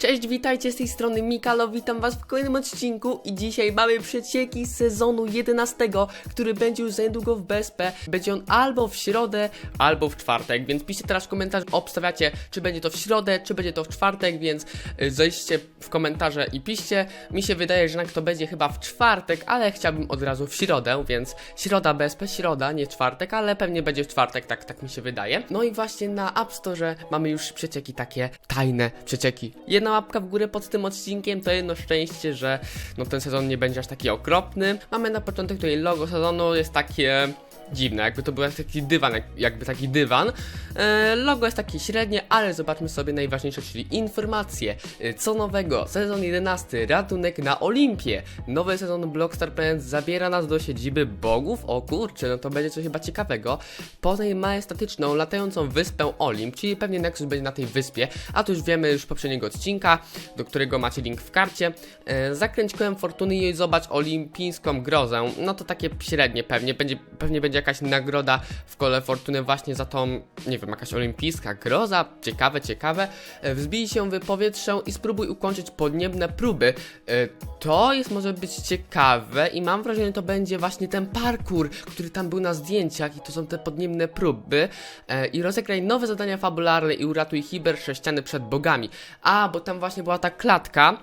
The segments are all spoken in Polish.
Cześć, witajcie z tej strony Mikalo, witam was w kolejnym odcinku i dzisiaj mamy przecieki sezonu 11, który będzie już za niedługo w BSP. Będzie on albo w środę, albo w czwartek, więc piszcie teraz w komentarzu, obstawiacie, czy będzie to w środę, czy będzie to w czwartek, więc y, zejdźcie w komentarze i piszcie. Mi się wydaje, że jednak to będzie chyba w czwartek, ale chciałbym od razu w środę, więc środa BSP, środa, nie czwartek, ale pewnie będzie w czwartek, tak, tak mi się wydaje. No i właśnie na App Store mamy już przecieki takie tajne przecieki. Jedna łapka w górę pod tym odcinkiem to jedno szczęście, że no ten sezon nie będzie aż taki okropny. Mamy na początek tutaj logo sezonu, jest takie dziwne, jakby to był taki dywan, jak- jakby taki dywan. E, logo jest takie średnie, ale zobaczmy sobie najważniejsze, czyli informacje. E, co nowego? Sezon 11, ratunek na Olimpie. Nowy sezon Blockstar Planet zabiera nas do siedziby bogów. O kurczę, no to będzie coś chyba ciekawego. Poznaj majestatyczną, latającą wyspę Olimp, czyli pewnie Nexus będzie na tej wyspie, a to już wiemy już poprzedniego odcinka, do którego macie link w karcie. E, zakręć kołem fortuny i zobacz olimpijską grozę. No to takie średnie pewnie, będzie, pewnie będzie jakaś nagroda w kole fortuny właśnie za tą, nie wiem, jakaś olimpijska groza, ciekawe, ciekawe. E, Wzbij się w powietrze i spróbuj ukończyć podniebne próby. E, To jest może być ciekawe i mam wrażenie, że to będzie właśnie ten parkour, który tam był na zdjęciach i to są te podniebne próby. E, I rozegraj nowe zadania fabularne i uratuj Hiber sześciany przed bogami. A, bo tam właśnie była ta klatka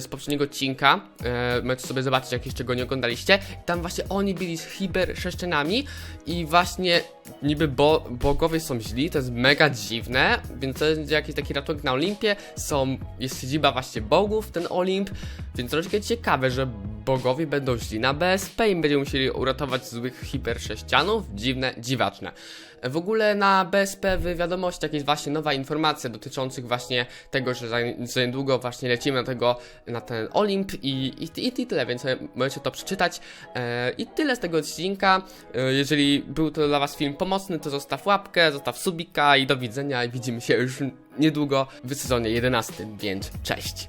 z poprzedniego odcinka. Możecie sobie zobaczyć, jak jeszcze go nie oglądaliście. Tam właśnie oni byli z Hiber sześcianami i właśnie niby bo, bogowie są źli, to jest mega dziwne, więc to jest jakiś taki ratunek na Olimpie, są, jest siedziba właśnie bogów, ten Olimp, więc troszkę ciekawe, że bogowie będą źli na BSP i będziemy musieli uratować złych hipersześcianów, dziwne, dziwaczne. W ogóle na BSP w wiadomościach jest właśnie nowa informacja dotyczących właśnie tego, że za, za niedługo właśnie lecimy na tego, na ten Olimp i, i, i, tyle, więc możecie to przeczytać. E, I tyle z tego odcinka. E, jeżeli był to dla Was film pomocny, to zostaw łapkę, zostaw subika i do widzenia i widzimy się już niedługo w sezonie 11, więc cześć!